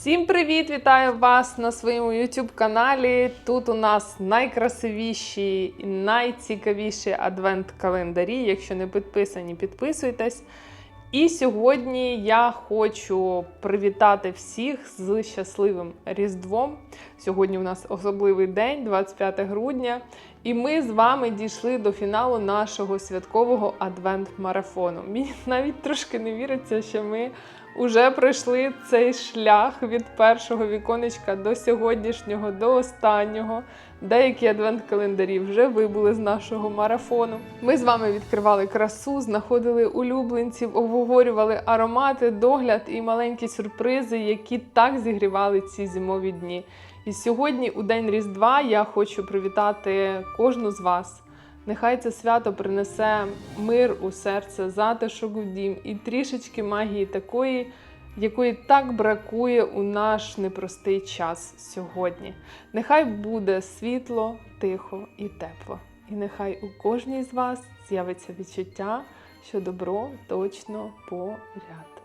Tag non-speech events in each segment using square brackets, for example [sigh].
Всім привіт! Вітаю вас на своєму YouTube каналі. Тут у нас найкрасивіші і найцікавіші адвент-календарі. Якщо не підписані, підписуйтесь. І сьогодні я хочу привітати всіх з щасливим Різдвом. Сьогодні у нас особливий день, 25 грудня. І ми з вами дійшли до фіналу нашого святкового адвент-марафону. Мені навіть трошки не віриться, що ми уже пройшли цей шлях від першого віконечка до сьогоднішнього, до останнього. Деякі адвент-календарі вже вибули з нашого марафону. Ми з вами відкривали красу, знаходили улюбленців, обговорювали аромати, догляд і маленькі сюрпризи, які так зігрівали ці зимові дні. І сьогодні, у день Різдва, я хочу привітати кожну з вас. Нехай це свято принесе мир у серце, затишок у дім і трішечки магії такої, якої так бракує у наш непростий час сьогодні. Нехай буде світло, тихо і тепло. І нехай у кожній з вас з'явиться відчуття, що добро точно поряд.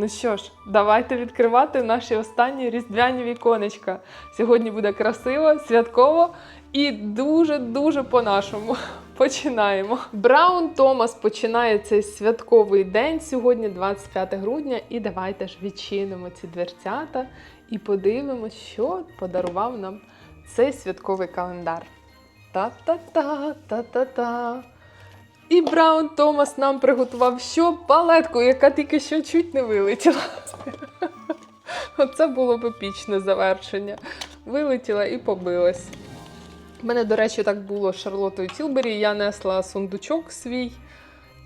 Ну що ж, давайте відкривати наші останні різдвяні віконечка. Сьогодні буде красиво, святково і дуже-дуже по-нашому. [laughs] Починаємо. Браун Томас починає цей святковий день сьогодні, 25 грудня. І давайте ж відчинимо ці дверцята і подивимося, що подарував нам цей святковий календар. Та-та-та, та-та-та. І Браун Томас нам приготував що палетку, яка тільки що чуть не вилетіла. Оце було б епічне завершення. Вилетіла і побилась. У мене, до речі, так було з Шарлотою Тілбері. Я несла сундучок свій,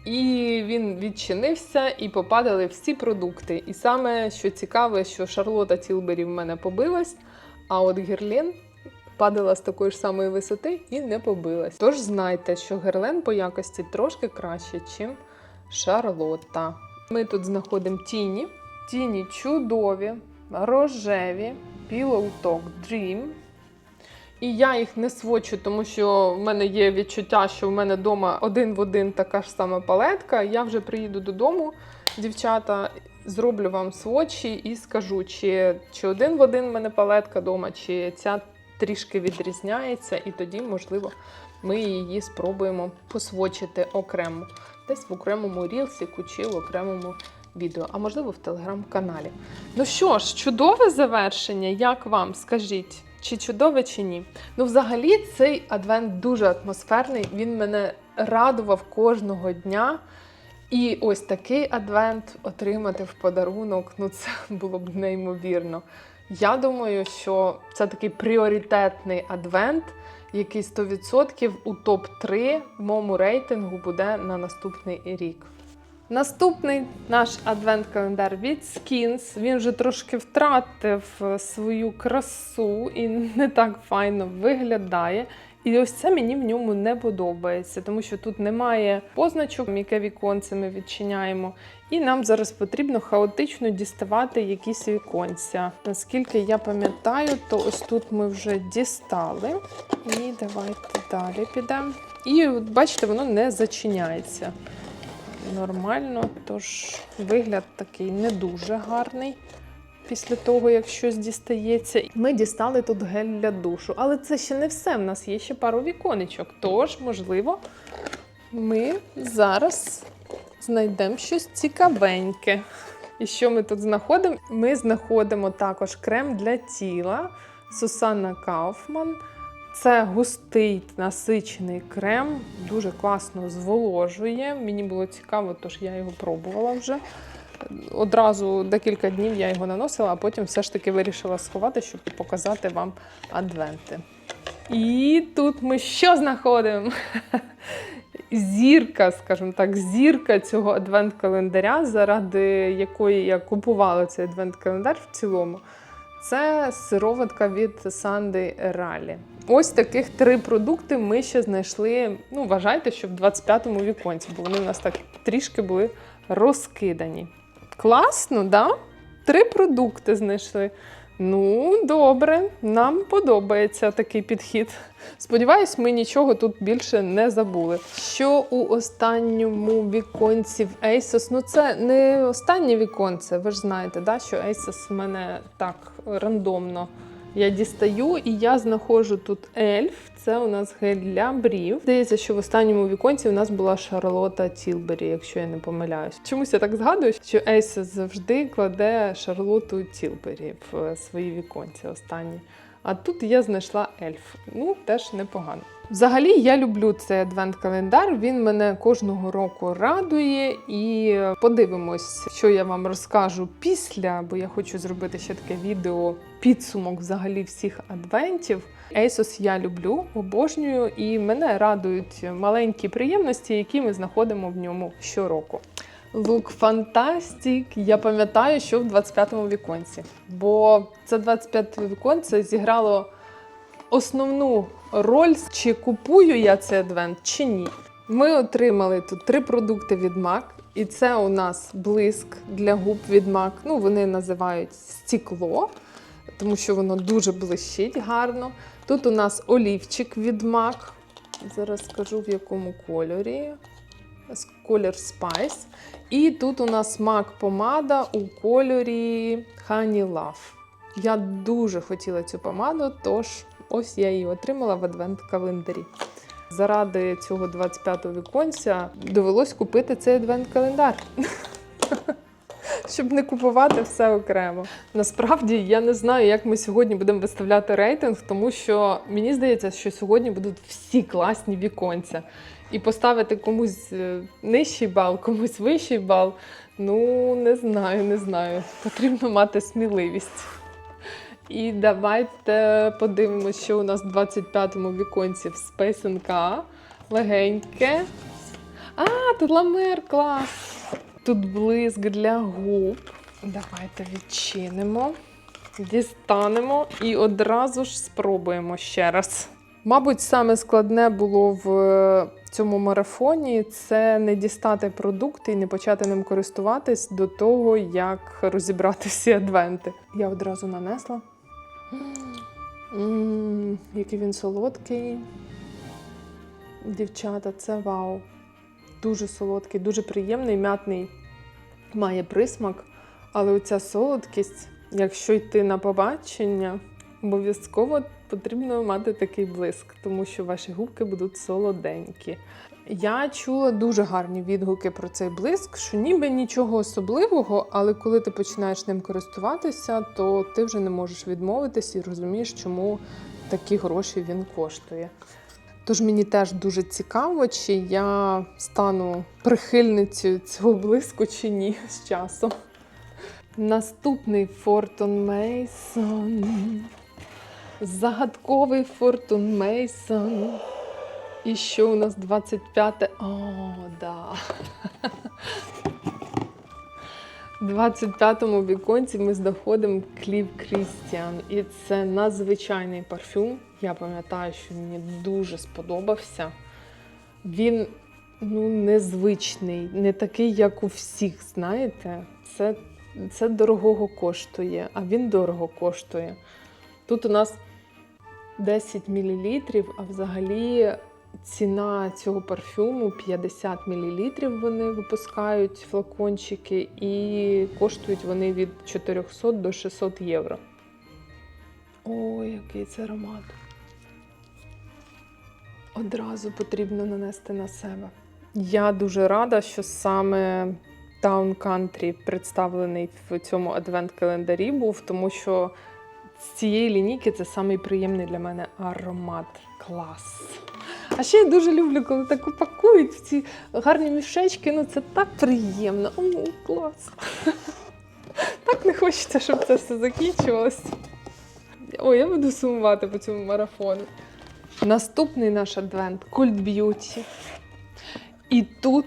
і він відчинився, і попадали всі продукти. І саме що цікаве, що Шарлота Тілбері в мене побилась, а от Герлен падала з такої ж самої висоти і не побилась. Тож знайте, що Герлен по якості трошки краще, ніж Шарлотта. Ми тут знаходимо тіні. Тіні чудові, рожеві, Pillow Talk Dream. І я їх не свочу, тому що в мене є відчуття, що в мене вдома один в один така ж сама палетка. Я вже приїду додому, дівчата, зроблю вам свочі і скажу, чи, чи один в один в мене палетка вдома, чи ця трішки відрізняється, і тоді, можливо, ми її спробуємо посвочити окремо. Десь в окремому рілсіку чи в окремому відео, а можливо в телеграм-каналі. Ну що ж, чудове завершення, як вам? Скажіть, чи чудове, чи ні? Ну, взагалі, цей адвент дуже атмосферний. Він мене радував кожного дня. І ось такий адвент отримати в подарунок, ну це було б неймовірно. Я думаю, що це такий пріоритетний адвент, який 100% у топ-3 в моєму рейтингу буде на наступний рік. Наступний наш адвент-календар від Skins. Він вже трошки втратив е, свою красу і не так файно виглядає. І ось це мені в ньому не подобається, тому що тут немає позначок, яке віконце ми відчиняємо. І нам зараз потрібно хаотично діставати якісь віконця. Наскільки я пам'ятаю, то ось тут ми вже дістали. І давайте далі підемо. І бачите, воно не зачиняється нормально, тож вигляд такий не дуже гарний. Після того, як щось дістається, ми дістали тут гель для душу. Але це ще не все. В нас є ще пару віконечок. Тож, можливо, ми зараз знайдемо щось цікавеньке. І що ми тут знаходимо? Ми знаходимо також крем для тіла Сусанна Кауфман. Це густий насичений крем, дуже класно зволожує. Мені було цікаво, тож я його пробувала вже. Одразу декілька днів я його наносила, а потім все ж таки вирішила сховати, щоб показати вам адвенти. І тут ми що знаходимо? Зірка, скажімо так, зірка цього адвент-календаря, заради якої я купувала цей адвент-календар в цілому. Це сироватка від Санди Ралі. Ось таких три продукти ми ще знайшли. Ну, вважайте, що в 25-му віконці, бо вони у нас так трішки були розкидані. Класно, да? Три продукти знайшли. Ну, добре, нам подобається такий підхід. Сподіваюсь, ми нічого тут більше не забули. Що у останньому віконці в Asus? Ну, це не останнє віконце. Ви ж знаєте, да, що Asus в мене так рандомно. Я дістаю і я знаходжу тут ельф. Це у нас гель для брів. Здається, що в останньому віконці у нас була Шарлота Тілбері, якщо я не помиляюсь. Чомусь я так згадую, що Asos завжди кладе Шарлоту Тілбері в свої віконці останні. А тут я знайшла ельф. Ну, теж непогано. Взагалі, я люблю цей адвент-календар. Він мене кожного року радує. І подивимось, що я вам розкажу після, бо я хочу зробити ще таке відео підсумок взагалі всіх адвентів. Asos я люблю, обожнюю, і мене радують маленькі приємності, які ми знаходимо в ньому щороку. Лук фантастик. Я пам'ятаю, що в 25-му віконці. Бо це 25 віконце зіграло основну роль, чи купую я цей адвент, чи ні. Ми отримали тут три продукти від MAC. І це у нас блиск для губ від MAC. Ну, вони називають стекло, тому що воно дуже блищить гарно. Тут у нас олівчик від MAC. Зараз скажу в якому кольорі. Колір Spice. І тут у нас MAC помада у кольорі Honey Love. Я дуже хотіла цю помаду, тож ось я її отримала в адвент-календарі. Заради цього 25-го віконця довелось купити цей адвент-календар. [laughs] Щоб не купувати все окремо. Насправді я не знаю, як ми сьогодні будемо виставляти рейтинг, тому що мені здається, що сьогодні будуть всі класні віконця. І поставити комусь е, нижчий бал, комусь вищий бал. Ну, не знаю, не знаю. Потрібно мати сміливість. І давайте подивимося, що у нас в 25-му віконці в NK. Легеньке. А, тут ламер клас. Тут блиск для губ. Давайте відчинимо, дістанемо і одразу ж спробуємо ще раз. Мабуть, саме складне було в цьому марафоні це не дістати продукти і не почати ним користуватись до того, як розібрати всі [laughs] адвенти. Я одразу нанесла. Який він солодкий. Дівчата, це вау. Дуже солодкий, дуже приємний, м'ятний має присмак. Але оця солодкість, якщо йти на побачення, обов'язково потрібно мати такий блиск, тому що ваші губки будуть солоденькі. Я чула дуже гарні відгуки про цей блиск, що ніби нічого особливого, але коли ти починаєш ним користуватися, то ти вже не можеш відмовитись і розумієш, чому такі гроші він коштує. Тож мені теж дуже цікаво, чи я стану прихильницею цього блиску чи ні з часом. Наступний Фортун Мейсон. Загадковий Фортун Мейсон. І що у нас 25? О, да. 25-му віконці ми знаходимо Клів Крістіан. І це надзвичайний парфюм. Я пам'ятаю, що мені дуже сподобався. Він ну, незвичний, не такий, як у всіх, знаєте. Це, це дорогого коштує, а він дорого коштує. Тут у нас 10 мл, а взагалі ціна цього парфюму 50 мл вони випускають флакончики, і коштують вони від 400 до 600 євро. Ой, який це аромат. Одразу потрібно нанести на себе. Я дуже рада, що саме Town Country представлений в цьому адвент-календарі був, тому що з цієї лінійки це самий приємний для мене аромат. Клас. А ще я дуже люблю, коли так упакують в ці гарні мішечки. Ну це так приємно. О, клас. [laughs] Так не хочеться, щоб це все закінчувалося. Ой, я буду сумувати по цьому марафону. Наступний наш адвент Cult Beauty. І тут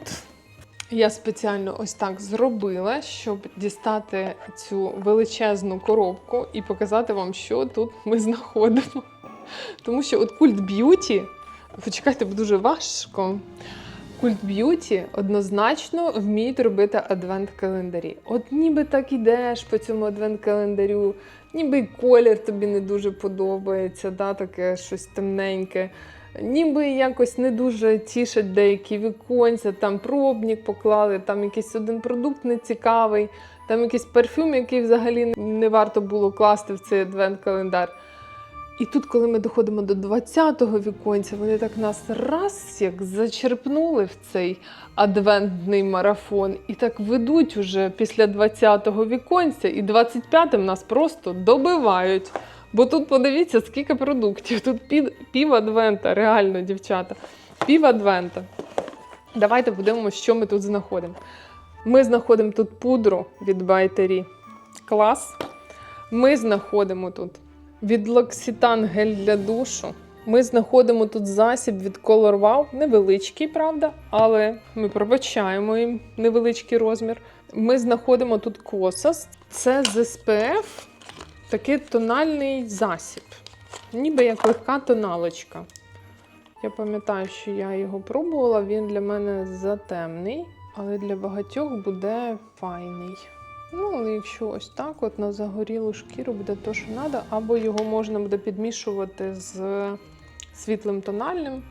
я спеціально ось так зробила, щоб дістати цю величезну коробку і показати вам, що тут ми знаходимо. Тому що от Cult Beauty, почекайте, бо дуже важко. Культ б'юті однозначно вміють робити адвент-календарі. От ніби так ідеш по цьому адвент-календарю, ніби й колір тобі не дуже подобається, да, таке щось темненьке. Ніби якось не дуже тішать деякі віконця, там пробник поклали, там якийсь один продукт нецікавий, там якийсь парфюм, який взагалі не варто було класти в цей адвент-календар. І тут, коли ми доходимо до 20-го віконця, вони так нас раз як зачерпнули в цей адвентний марафон і так ведуть уже після 20-го віконця, і 25-м нас просто добивають. Бо тут подивіться, скільки продуктів. Тут пів, пів адвента, реально, дівчата. Пів адвента. Давайте подивимося, що ми тут знаходимо. Ми знаходимо тут пудру від Байтері. Клас. Ми знаходимо тут від L'Occitane гель для душу. Ми знаходимо тут засіб від Color Wow, невеличкий, правда, але ми пробачаємо їм невеличкий розмір. Ми знаходимо тут Kosas. Це з SPF такий тональний засіб, ніби як легка тоналочка. Я пам'ятаю, що я його пробувала, він для мене затемний, але для багатьох буде файний. Ну, якщо ось так, от на загорілу шкіру буде то, що треба, або його можна буде підмішувати з світлим тональним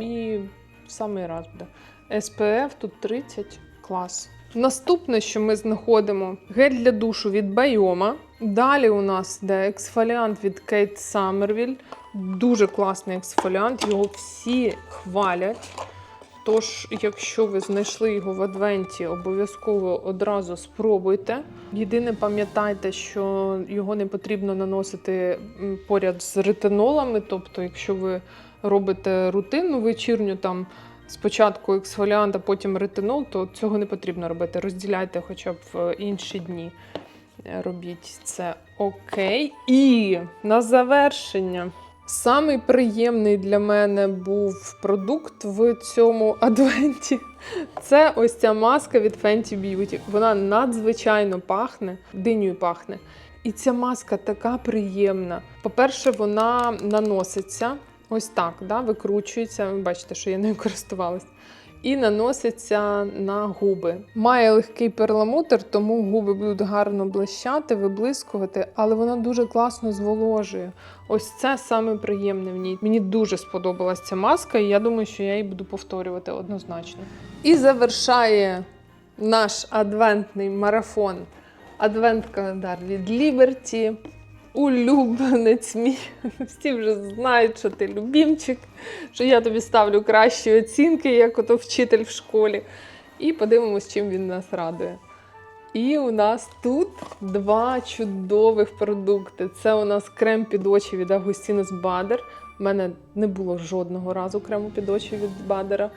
і в самий раз буде. SPF тут 30 клас. Наступне, що ми знаходимо, гель для душу від Байома. Далі у нас йде ексфоліант від Кейт Саммервіль. Дуже класний ексфоліант, його всі хвалять. Тож, якщо ви знайшли його в адвенті, обов'язково одразу спробуйте. Єдине, пам'ятайте, що його не потрібно наносити поряд з ретинолами. Тобто, якщо ви робите рутинну вечірню, там спочатку ексфоліант, а потім ретинол, то цього не потрібно робити. Розділяйте хоча б в інші дні. Е, Робіть це окей. І на завершення. Самий приємний для мене був продукт в цьому адвенті. Це ось ця маска від Fenty Beauty. Вона надзвичайно пахне, динею пахне. І ця маска така приємна. По-перше, вона наноситься ось так, да, викручується. Ви бачите, що я нею користувалась. І наноситься на губи. Має легкий перламутр, тому губи будуть гарно блищати, виблискувати, але вона дуже класно зволожує. Ось це саме приємне в ній. Мені дуже сподобалась ця маска, і я думаю, що я її буду повторювати однозначно. І завершає наш адвентний марафон. Адвент-календар від Liberty. Улюбленець мій. [laughs] Всі вже знають, що ти любімчик, що я тобі ставлю кращі оцінки, як ото вчитель в школі. І подивимось, чим він нас радує. І у нас тут два чудових продукти. Це у нас крем під очі від Agustinus Bader. У мене не було жодного разу крему під очі від Бадера.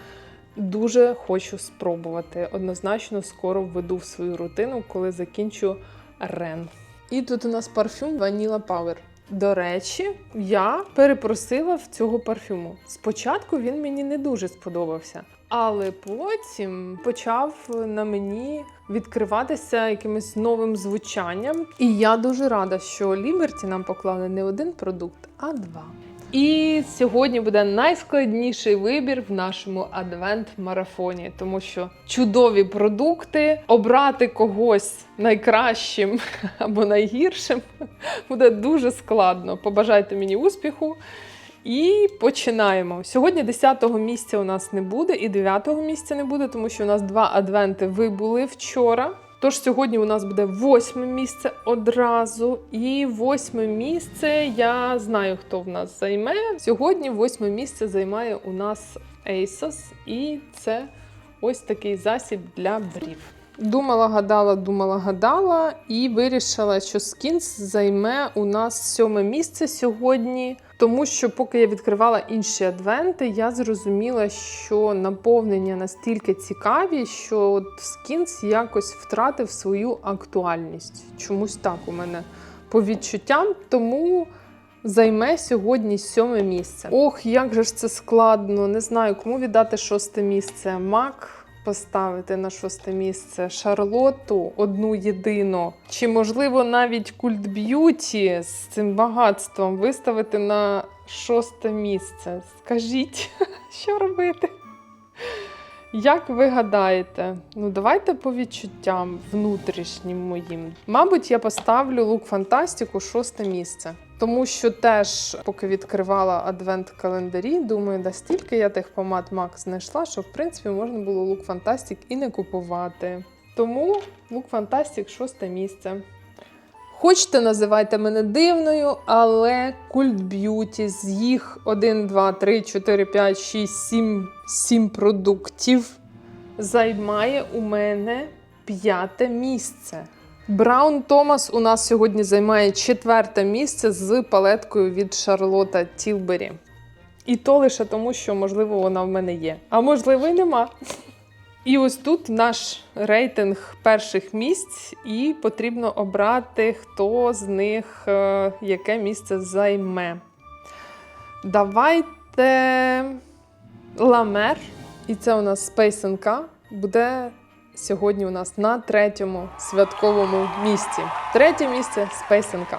Дуже хочу спробувати. Однозначно, скоро введу в свою рутину, коли закінчу рен. І тут у нас парфюм Vanilla Power. До речі, я перепросила в цього парфюму. Спочатку він мені не дуже сподобався, але потім почав на мені відкриватися якимось новим звучанням. І я дуже рада, що Ліберті нам поклали не один продукт, а два. І сьогодні буде найскладніший вибір в нашому адвент-марафоні, тому що чудові продукти обрати когось найкращим [laughs] або найгіршим [laughs] буде дуже складно. Побажайте мені успіху. І починаємо. Сьогодні 10-го місця у нас не буде, і 9-го місця не буде, тому що у нас два адвенти вибули вчора. Тож сьогодні у нас буде восьме місце одразу. І восьме місце я знаю, хто в нас займе. Сьогодні восьме місце займає у нас ASOS, і це ось такий засіб для брів. Думала, гадала, думала, гадала, і вирішила, що Skins займе у нас сьоме місце сьогодні. Тому що, поки я відкривала інші адвенти, я зрозуміла, що наповнення настільки цікаві, що от Skins якось втратив свою актуальність. Чомусь так у мене по відчуттям. Тому займе сьогодні сьоме місце. Ох, як же ж це складно! Не знаю, кому віддати шосте місце. Мак поставити на шосте місце Шарлоту одну єдину. Чи можливо навіть культ б'юті з цим багатством виставити на шосте місце? Скажіть, [laughs] що робити? Як ви гадаєте? Ну давайте по відчуттям внутрішнім моїм. Мабуть, я поставлю лук фантастику шосте місце. Тому що теж, поки відкривала адвент календарі, думаю, да стільки я тих помад MAC знайшла, що в принципі можна було лук фантастик і не купувати. Тому лук фантастик шосте місце. Хочете, називайте мене дивною, але культ б'юті з їх 1, 2, 3, 4, 5, 6, 7, 7 продуктів займає у мене п'яте місце. Браун Томас у нас сьогодні займає четверте місце з палеткою від Шарлота Тілбері. І то лише тому, що, можливо, вона в мене є. А можливо, і нема. І ось тут наш рейтинг перших місць, і потрібно обрати, хто з них е, яке місце займе. Давайте Ламер, і це у нас NK, буде сьогодні у нас на третьому святковому місці. Третє місце NK.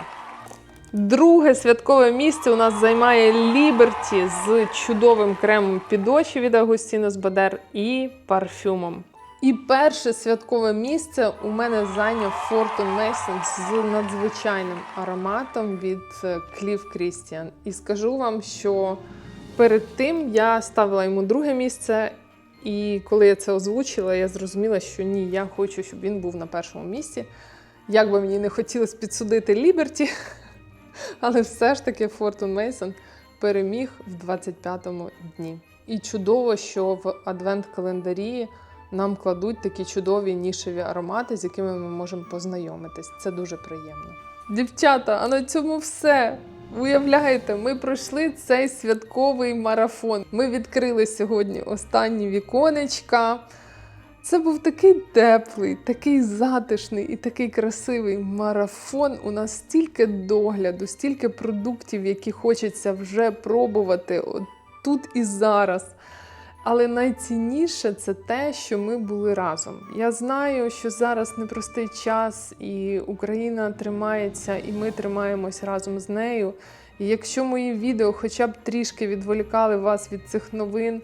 Друге святкове місце у нас займає Liberty з чудовим кремом під очі від Agostino Бадер і парфюмом. І перше святкове місце у мене зайняв Fortune Mason з надзвичайним ароматом від е, Cliff Christian. І скажу вам, що перед тим я ставила йому друге місце, і коли я це озвучила, я зрозуміла, що ні, я хочу, щоб він був на першому місці. Як би мені не хотілося підсудити Liberty, [laughs] але все ж таки Фортун Мейсон переміг в 25-му дні. І чудово, що в адвент-календарі нам кладуть такі чудові нішеві аромати, з якими ми можемо познайомитись. Це дуже приємно. Дівчата, а на цьому все. Уявляєте, ми пройшли цей святковий марафон. Ми відкрили сьогодні останні віконечка. Це був такий теплий, такий затишний і такий красивий марафон. У нас стільки догляду, стільки продуктів, які хочеться вже пробувати от тут і зараз. Але найцінніше це те, що ми були разом. Я знаю, що зараз непростий час, і Україна тримається, і ми тримаємось разом з нею. І якщо мої відео хоча б трішки відволікали вас від цих новин,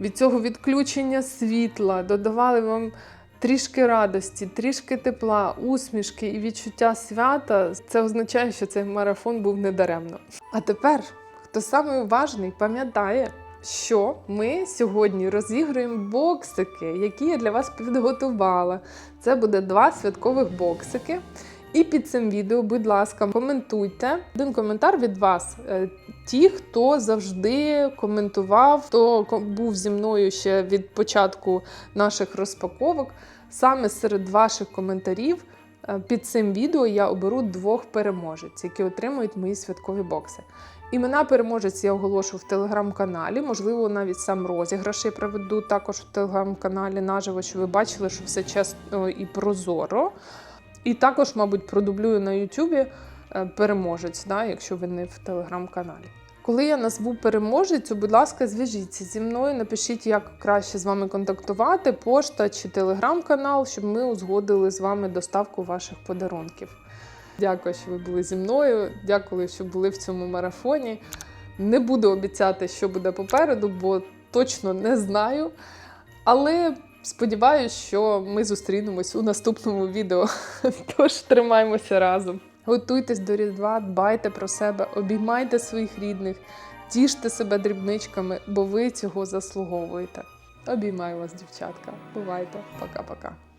від цього відключення світла, додавали вам трішки радості, трішки тепла, усмішки і відчуття свята, це означає, що цей марафон був недаремно. А тепер, хто самий уважний, пам'ятає, що ми сьогодні розігруємо боксики, які я для вас підготувала. Це буде два святкових боксики. І під цим відео, будь ласка, коментуйте. Один коментар від вас. Е, Ті, хто завжди коментував, хто був зі мною ще від початку наших розпаковок. Саме серед ваших коментарів е, під цим відео я оберу двох переможець, які отримують мої святкові бокси. Імена переможець я оголошу в телеграм-каналі. Можливо, навіть сам розіграш я проведу також в телеграм-каналі наживо, щоб ви бачили, що все чесно і прозоро. І також, мабуть, продублюю на Ютубі е, переможець, да, якщо ви не в телеграм-каналі. Коли я назву переможецю, будь ласка, зв'яжіться зі мною, напишіть, як краще з вами контактувати, пошта чи телеграм-канал, щоб ми узгодили з вами доставку ваших подарунків. Дякую, що ви були зі мною. Дякую, що були в цьому марафоні. Не буду обіцяти, що буде попереду, бо точно не знаю. Але сподіваюся, що ми зустрінемось у наступному відео. [laughs] Тож тримаймося разом. Готуйтесь до Різдва, дбайте про себе, обіймайте своїх рідних, тіште себе дрібничками, бо ви цього заслуговуєте. Обіймаю вас, дівчатка. Бувайте, пока-пока.